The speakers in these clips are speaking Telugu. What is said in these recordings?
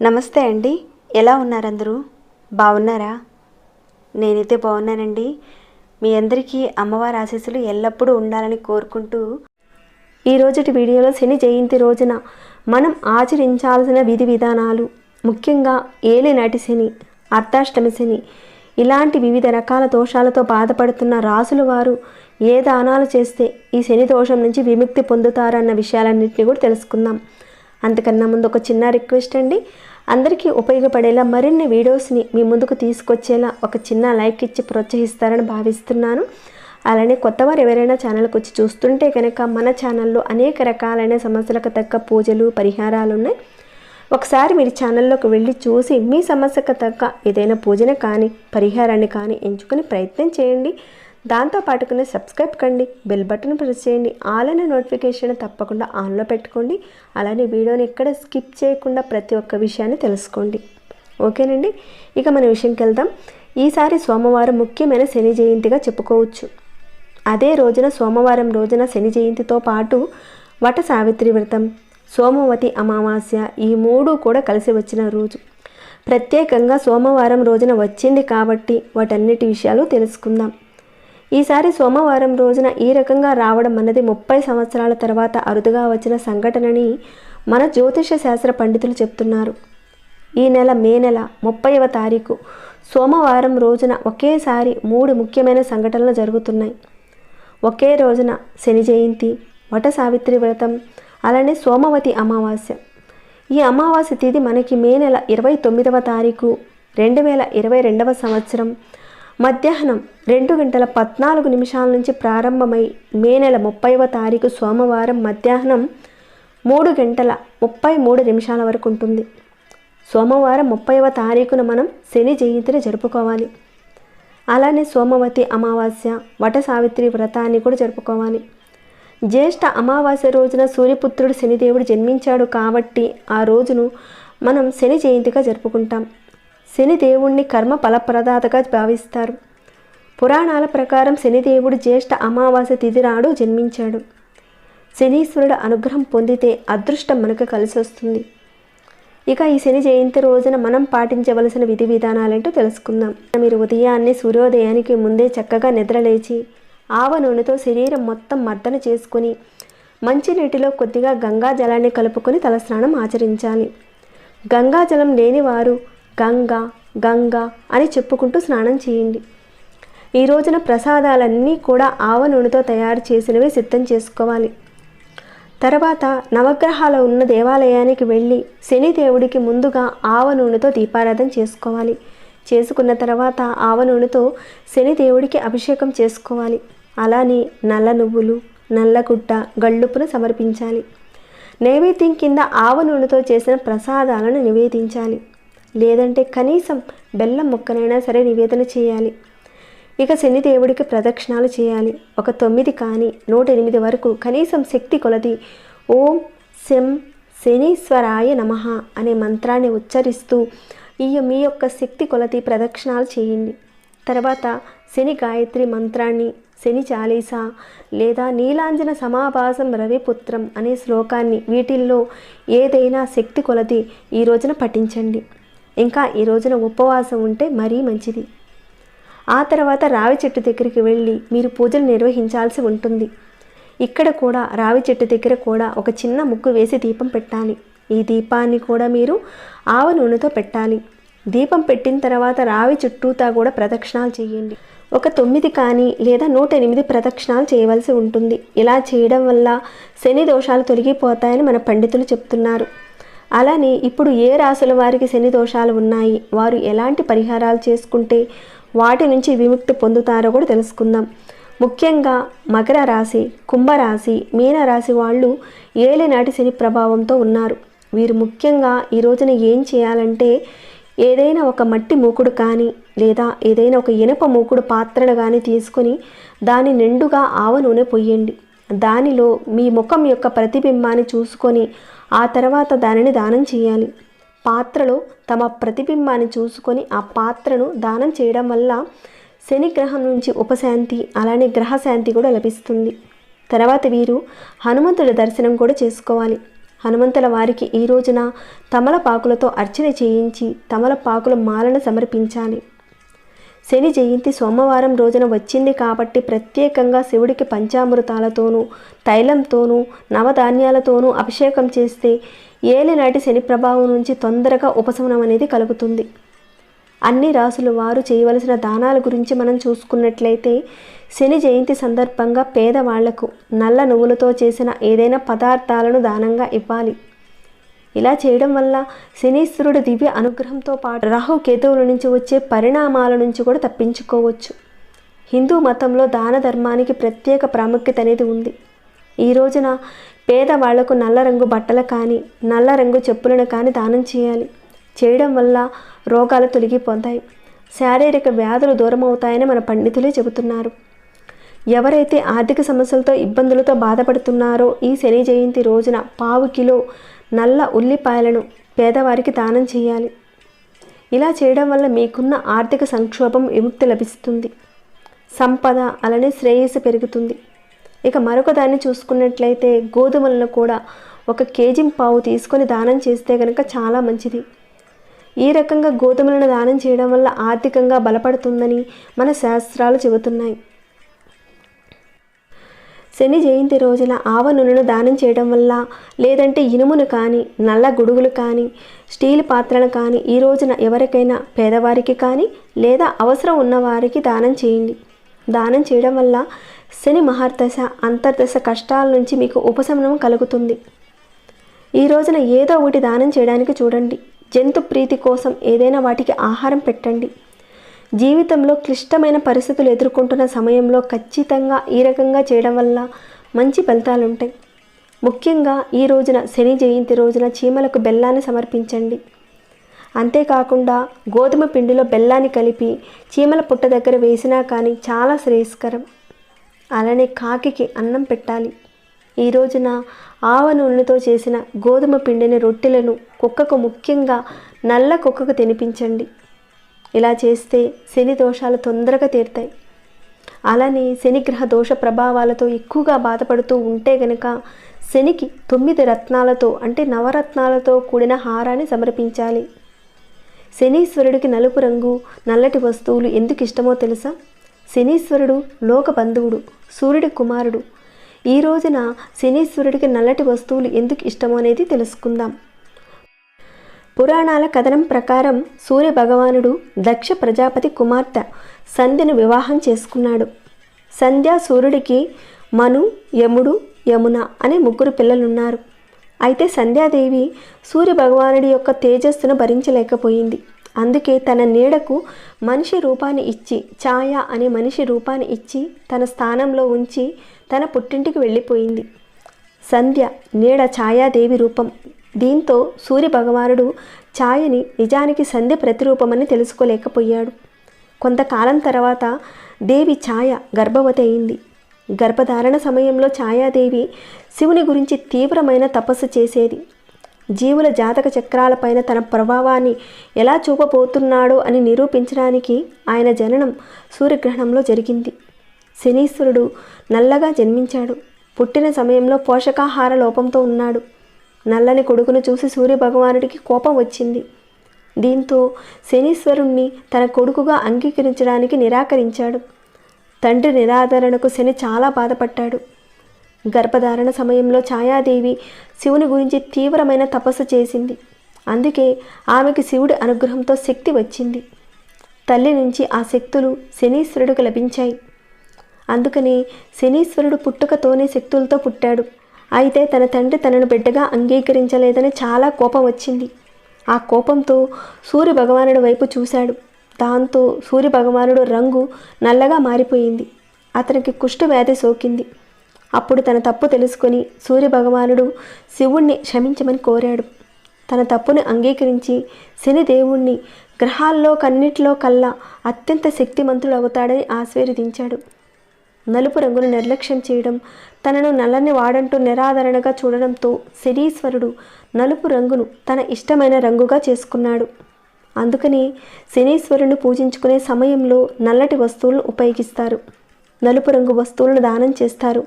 నమస్తే అండి. ఎలా ఉన్నారందరూ? బాగున్నారా? నేనైతే బాగున్నానండి. మీ అందరికీ అమ్మవారి ఆశీస్సులు ఎల్లప్పుడూ ఉండాలని కోరుకుంటూ ఈ రోజుటి వీడియోలో శని జయంతి రోజున మనం ఆచరించాల్సిన విధి విధానాలు ముఖ్యంగా ఏలినాటి శని అర్ధాష్టమి శని ఇలాంటి వివిధ రకాల దోషాలతో బాధపడుతున్న రాసుల వారు ఏ దానాలు చేస్తే ఈ శని దోషం నుంచి విముక్తి పొందుతారన్న విషయాలన్నింటినీ కూడా తెలుసుకుందాం. అంతకన్నా ముందు ఒక చిన్న రిక్వెస్ట్ అండి. అందరికీ ఉపయోగపడేలా మరిన్ని వీడియోస్ని మీ ముందుకు తీసుకొచ్చేలా ఒక చిన్న లైక్ ఇచ్చి ప్రోత్సహిస్తారని భావిస్తున్నాను. అలానే కొత్తవారు ఎవరైనా ఛానల్కి వచ్చి చూస్తుంటే కనుక మన ఛానల్లో అనేక రకాలైన సమస్యలకు తగ్గ పూజలు పరిహారాలు ఉన్నాయి. ఒకసారి మీరు ఛానల్లోకి వెళ్ళి చూసి మీ సమస్యకు తగ్గ ఏదైనా పూజన కానీ పరిహారాన్ని కానీ ఎంచుకుని ప్రయత్నం చేయండి. దాంతో పాటుకునే సబ్స్క్రైబ్ కండి బెల్ బటన్ ప్రెస్ చేయండి ఆల్ అనే నోటిఫికేషన్ తప్పకుండా ఆన్లో పెట్టుకోండి. అలానే వీడియోని ఎక్కడ స్కిప్ చేయకుండా ప్రతి ఒక్క విషయాన్ని తెలుసుకోండి. ఓకేనండి? ఇక మన విషయంకి వెళ్దాం. ఈసారి సోమవారం ముఖ్యమైన శని జయంతిగా చెప్పుకోవచ్చు. అదే రోజున సోమవారం రోజున శని జయంతితో పాటు వట సావిత్రి వ్రతం సోమవతి అమావాస్య ఈ మూడు కూడా కలిసి వచ్చిన రోజు. ప్రత్యేకంగా సోమవారం రోజున వచ్చింది కాబట్టి వాటన్నిటి విషయాలు తెలుసుకుందాం. ఈసారి సోమవారం రోజున ఈ రకంగా రావడం అన్నది ముప్పై సంవత్సరాల తర్వాత అరుదుగా వచ్చిన సంఘటనని మన జ్యోతిష శాస్త్ర పండితులు చెప్తున్నారు. ఈ నెల మే నెల ముప్పైవ తారీఖు సోమవారం రోజున ఒకేసారి మూడు ముఖ్యమైన సంఘటనలు జరుగుతున్నాయి. ఒకే రోజున శని జయంతి వట సావిత్రి వ్రతం అలానే సోమవతి అమావాస్య. ఈ అమావాస్య తిథి మనకి మే నెల ఇరవై తొమ్మిదవ తారీఖు రెండు వేల ఇరవై రెండవ సంవత్సరం. మధ్యాహ్నం రెండు గంటల పద్నాలుగు నిమిషాల నుంచి ప్రారంభమై మే నెల ముప్పైవ తారీఖు సోమవారం మధ్యాహ్నం మూడు గంటల ముప్పై మూడు నిమిషాల వరకు ఉంటుంది. సోమవారం ముప్పైవ తారీఖున మనం శని జయంతిని జరుపుకోవాలి. అలానే సోమవతి అమావాస్య వట సావిత్రి వ్రతాన్ని కూడా జరుపుకోవాలి. జ్యేష్ఠ అమావాస్య రోజున సూర్యపుత్రుడు శనిదేవుడు జన్మించాడు కాబట్టి ఆ రోజును మనం శని జయంతిగా జరుపుకుంటాం. శనిదేవుణ్ణి కర్మ ఫలప్రదాతగా భావిస్తారు. పురాణాల ప్రకారం శనిదేవుడు జ్యేష్ఠ అమావాస్య తిథి నాడు జన్మించాడు. శనీశ్వరుడు అనుగ్రహం పొందితే అదృష్టం మనకు కలిసి వస్తుంది. ఇక ఈ శని జయంతి రోజున మనం పాటించవలసిన విధి విధానాలేంటో తెలుసుకుందాం. మీరు ఉదయాన్నే సూర్యోదయానికి ముందే చక్కగా నిద్రలేచి ఆవ నూనెతో శరీరం మొత్తం మర్దన చేసుకుని మంచినీటిలో కొద్దిగా గంగా జలాన్ని కలుపుకొని తలస్నానం ఆచరించాలి. గంగాజలం లేనివారు గంగా గంగా అని చెప్పుకుంటూ స్నానం చేయండి. ఈ రోజున ప్రసాదాలన్నీ కూడా ఆవ నూనెతో తయారు చేసినవి సిద్ధం చేసుకోవాలి. తర్వాత నవగ్రహాలు ఉన్న దేవాలయానికి వెళ్ళి శనిదేవుడికి ముందుగా ఆవ నూనెతో దీపారాధన చేసుకోవాలి. చేసుకున్న తర్వాత ఆవ నూనెతో శనిదేవుడికి అభిషేకం చేసుకోవాలి. అలానే నల్ల నువ్వులు నల్లగుడ్డ గళ్ళుపును సమర్పించాలి. నైవేద్యం కింద ఆవ నూనెతో చేసిన ప్రసాదాలను నివేదించాలి. లేదంటే కనీసం బెల్లం ముక్కనైనా సరే నివేదన చేయాలి. ఇక శనిదేవుడికి ప్రదక్షిణాలు చేయాలి. ఒక తొమ్మిది కానీ నూట ఎనిమిది వరకు కనీసం శక్తి కొలది ఓం శం శనీశ్వరాయ నమః అనే మంత్రాన్ని ఉచ్చరిస్తూ ఈ మీ యొక్క శక్తి కొలది ప్రదక్షిణాలు చేయండి. తర్వాత శని గాయత్రి మంత్రాన్ని శని చాలీసా లేదా నీలాంజన సమాభాసం రవిపుత్రం అనే శ్లోకాన్ని వీటిల్లో ఏదైనా శక్తి కొలది ఈ రోజున పఠించండి. ఇంకా ఈ రోజున ఉపవాసం ఉంటే మరీ మంచిది. ఆ తర్వాత రావి చెట్టు దగ్గరికి వెళ్ళి మీరు పూజలు నిర్వహించాల్సి ఉంటుంది. ఇక్కడ కూడా రావి చెట్టు దగ్గర కూడా ఒక చిన్న ముగ్గు వేసి దీపం పెట్టాలి. ఈ దీపాన్ని కూడా మీరు ఆవ నూనెతో పెట్టాలి. దీపం పెట్టిన తర్వాత రావి చుట్టూతా కూడా ప్రదక్షిణాలు చేయండి. ఒక తొమ్మిది కానీ లేదా నూట ఎనిమిది ప్రదక్షిణాలు చేయవలసి ఉంటుంది. ఇలా చేయడం వల్ల శని దోషాలు తొలగిపోతాయని మన పండితులు చెప్తున్నారు. అలానే ఇప్పుడు ఏ రాసుల వారికి శని దోషాలు ఉన్నాయి? వారు ఎలాంటి పరిహారాలు చేసుకుంటే వాటి నుంచి విముక్తి పొందుతారో కూడా తెలుసుకుందాం. ముఖ్యంగా మకర రాశి కుంభరాశి మీనరాశి వాళ్ళు ఏలినాటి శని ప్రభావంతో ఉన్నారు. వీరు ముఖ్యంగా ఈ రోజున ఏం చేయాలంటే ఏదైనా ఒక మట్టి మూకుడు కానీ లేదా ఏదైనా ఒక ఇనప మూకుడు పాత్రను కానీ తీసుకొని దాని నిండుగా ఆవ నూనె పొయ్యండి. దానిలో మీ ముఖం యొక్క ప్రతిబింబాన్ని చూసుకొని ఆ తర్వాత దానిని దానం చేయాలి. పాత్రలో తమ ప్రతిబింబాన్ని చూసుకొని ఆ పాత్రను దానం చేయడం వల్ల శని గ్రహం నుంచి ఉపశాంతి అలానే గ్రహశాంతి కూడా లభిస్తుంది. తర్వాత వీరు హనుమంతుడి దర్శనం కూడా చేసుకోవాలి. హనుమంతుల వారికి ఈ రోజున తమలపాకులతో అర్చన చేయించి తమలపాకుల మాలను సమర్పించాలి. శని జయంతి సోమవారం రోజున వచ్చింది కాబట్టి ప్రత్యేకంగా శివుడికి పంచామృతాలతోనూ తైలంతోనూ నవధాన్యాలతోనూ అభిషేకం చేస్తే ఏలినాటి శని ప్రభావం నుంచి తొందరగా ఉపశమనం అనేది కలుగుతుంది. అన్ని రాసుల వారు చేయవలసిన దానాల గురించి మనం చూసుకున్నట్లయితే శని జయంతి సందర్భంగా పేదవాళ్ళకు నల్ల నువ్వులతో చేసిన ఏదైనా పదార్థాలను దానంగా ఇవ్వాలి. ఇలా చేయడం వల్ల శనీశ్వరుడు దివ్య అనుగ్రహంతో పాటు రాహు కేతువుల నుంచి వచ్చే పరిణామాల నుంచి కూడా తప్పించుకోవచ్చు. హిందూ మతంలో దాన ధర్మానికి ప్రత్యేక ప్రాముఖ్యత అనేది ఉంది. ఈ రోజున పేదవాళ్ళకు నల్ల రంగు బట్టలు కానీ నల్ల రంగు చెప్పులను కానీ దానం చేయాలి. చేయడం వల్ల రోగాలు తొలగిపోతాయి శారీరక వ్యాధులు దూరం అవుతాయని మన పండితులే చెబుతున్నారు. ఎవరైతే ఆర్థిక సమస్యలతో ఇబ్బందులతో బాధపడుతున్నారో ఈ శని జయంతి రోజున పావు కిలో నల్ల ఉల్లిపాయలను పేదవారికి దానం చేయాలి. ఇలా చేయడం వల్ల మీకున్న ఆర్థిక సంక్షోభం విముక్తి లభిస్తుంది. సంపద అలానే శ్రేయస్సు పెరుగుతుంది. ఇక మరొక దాన్ని చూసుకున్నట్లయితే గోధుమలను కూడా ఒక కేజీ పావు తీసుకొని దానం చేస్తే కనుక చాలా మంచిది. ఈ రకంగా గోధుమలను దానం చేయడం వల్ల ఆర్థికంగా బలపడుతుందని మన శాస్త్రాలు చెబుతున్నాయి. శని జయంతి రోజున ఆవ నూనెను దానం చేయడం వల్ల లేదంటే ఇనుమును కానీ నల్ల గుడుగులు కానీ స్టీల్ పాత్రలు కానీ ఈ రోజున ఎవరికైనా పేదవారికి కానీ లేదా అవసరం ఉన్నవారికి దానం చేయండి. దానం చేయడం వల్ల శని మహర్దశ అంతర్దశ కష్టాల నుంచి మీకు ఉపశమనం కలుగుతుంది. ఈ రోజున ఏదో ఒకటి దానం చేయడానికి చూడండి. జంతు ప్రీతి కోసం ఏదైనా వాటికి ఆహారం పెట్టండి. జీవితంలో క్లిష్టమైన పరిస్థితులు ఎదుర్కొంటున్న సమయంలో ఖచ్చితంగా ఈ రకంగా చేయడం వల్ల మంచి ఫలితాలు ఉంటాయి ముఖ్యంగా ఈ రోజున శని జయంతి రోజున చీమలకు బెల్లాన్ని సమర్పించండి. అంతేకాకుండా గోధుమ పిండిలో బెల్లాన్ని కలిపి చీమల పుట్ట దగ్గర వేసినా కానీ చాలా శ్రేయస్కరం. అలానే కాకికి అన్నం పెట్టాలి. ఈ రోజున ఆవ నూనెతో చేసిన గోధుమ పిండిని రొట్టెలను కుక్కకు ముఖ్యంగా నల్ల కుక్కకు తినిపించండి. ఇలా చేస్తే శని దోషాలు తొందరగా తీరుతాయి. అలానే శనిగ్రహ దోష ప్రభావాలతో ఎక్కువగా బాధపడుతూ ఉంటే గనక శనికి తొమ్మిది రత్నాలతో అంటే నవరత్నాలతో కూడిన హారాన్ని సమర్పించాలి. శనీశ్వరుడికి నలుపు రంగు నల్లటి వస్తువులు ఎందుకు ఇష్టమో తెలుసా? శనీశ్వరుడు లోక బంధువుడు సూర్యుడి కుమారుడు ఈ రోజున శనీశ్వరుడికి నల్లటి వస్తువులు ఎందుకు ఇష్టమో అనేది తెలుసుకుందాం. పురాణాల కథనం ప్రకారం సూర్య భగవానుడు దక్ష ప్రజాపతి కుమార్తె సంధ్యను వివాహం చేసుకున్నాడు. సంధ్య సూర్యుడికి మను యముడు యమున అనే ముగ్గురు పిల్లలున్నారు. అయితే సంధ్యాదేవి సూర్య భగవానుడి యొక్క తేజస్సును భరించలేకపోయింది. అందుకే తన నీడకు మనిషి రూపాన్ని ఇచ్చి ఛాయ అనే మనిషి రూపాన్ని ఇచ్చి తన స్థానంలో ఉంచి తన పుట్టింటికి వెళ్ళిపోయింది. సంధ్య నీడ ఛాయాదేవి రూపం. దీంతో సూర్య భగవానుడు ఛాయని నిజానికి సంధ్య ప్రతిరూపమని తెలుసుకోలేకపోయాడు. కొంతకాలం తర్వాత దేవి ఛాయ గర్భవతి అయింది. గర్భధారణ సమయంలో ఛాయాదేవి శివుని గురించి తీవ్రమైన తపస్సు చేసేది. జీవుల జాతక చక్రాలపైన తన ప్రభావాన్ని ఎలా చూపబోతున్నాడో అని నిరూపించడానికి ఆయన జననం సూర్యగ్రహణంలో జరిగింది. శనీశ్వరుడు నల్లగా జన్మించాడు. పుట్టిన సమయంలో పోషకాహార లోపంతో ఉన్నాడు. నల్లని కొడుకును చూసి సూర్యభగవానుడికి కోపం వచ్చింది. దీంతో శనీశ్వరుణ్ణి తన కొడుకుగా అంగీకరించడానికి నిరాకరించాడు. తండ్రి నిరాదరణకు శని చాలా బాధపడ్డాడు. గర్భధారణ సమయంలో ఛాయాదేవి శివుని గురించి తీవ్రమైన తపస్సు చేసింది. అందుకే ఆమెకి శివుడి అనుగ్రహంతో శక్తి వచ్చింది. తల్లి నుంచి ఆ శక్తులు శనీశ్వరుడికి లభించాయి. అందుకని శనీశ్వరుడు పుట్టుకతోనే శక్తులతో పుట్టాడు. అయితే తన తండ్రి తనను బిడ్డగా అంగీకరించలేదని చాలా కోపం వచ్చింది. ఆ కోపంతో సూర్య భగవానుడి వైపు చూశాడు. దాంతో సూర్య భగవానుడు రంగు నల్లగా మారిపోయింది. అతనికి కుష్ఠ వ్యాధి సోకింది. అప్పుడు తన తప్పు తెలుసుకొని సూర్య భగవానుడు శివుణ్ణి క్షమించమని కోరాడు. తన తప్పును అంగీకరించి శనిదేవుణ్ణి గ్రహాల్లో కన్నిటిలో కల్లా అత్యంత శక్తిమంతుడు అవుతాడని ఆశీర్వదించాడు. నలుపు రంగును నిర్లక్ష్యం చేయడం తనను నల్లని వాడంటూ నిరాదరణగా చూడడంతో శనీశ్వరుడు నలుపు రంగును తన ఇష్టమైన రంగుగా చేసుకున్నాడు. అందుకని శనీశ్వరుని పూజించుకునే సమయంలో నల్లటి వస్తువులను ఉపయోగిస్తారు. నలుపు రంగు వస్తువులను దానం చేస్తారు.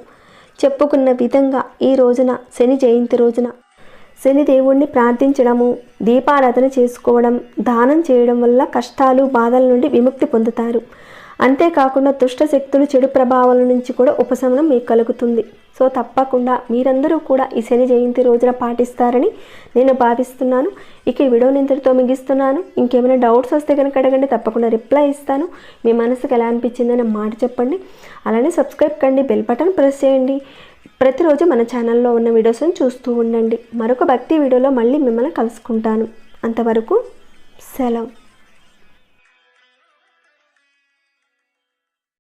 చెప్పుకున్న విధంగా ఈ రోజున శని జయంతి రోజున శనిదేవుణ్ణి ప్రార్థించడము దీపారాధన చేసుకోవడం దానం చేయడం వల్ల కష్టాలు బాధల నుండి విముక్తి పొందుతారు. అంతేకాకుండా దుష్ట శక్తులు చెడు ప్రభావాల నుంచి కూడా ఉపశమనం మీకు కలుగుతుంది. సో తప్పకుండా మీరందరూ కూడా ఈ శని జయంతి రోజున పాటిస్తారని నేను భావిస్తున్నాను. ఇక ఈ వీడియోని ఇంతటితో ముగిస్తున్నాను. ఇంకేమైనా డౌట్స్ వస్తే కనుక అడగండి తప్పకుండా రిప్లై ఇస్తాను. మీ మనసుకు ఎలా అనిపించిందని మాట చెప్పండి. అలానే సబ్స్క్రైబ్ కండి బెల్ బటన్ ప్రెస్ చేయండి. ప్రతిరోజు మన ఛానల్లో ఉన్న వీడియోస్ని చూస్తూ ఉండండి. మరొక భక్తి వీడియోలో మళ్ళీ మిమ్మల్ని కలుసుకుంటాను. అంతవరకు సెలవు.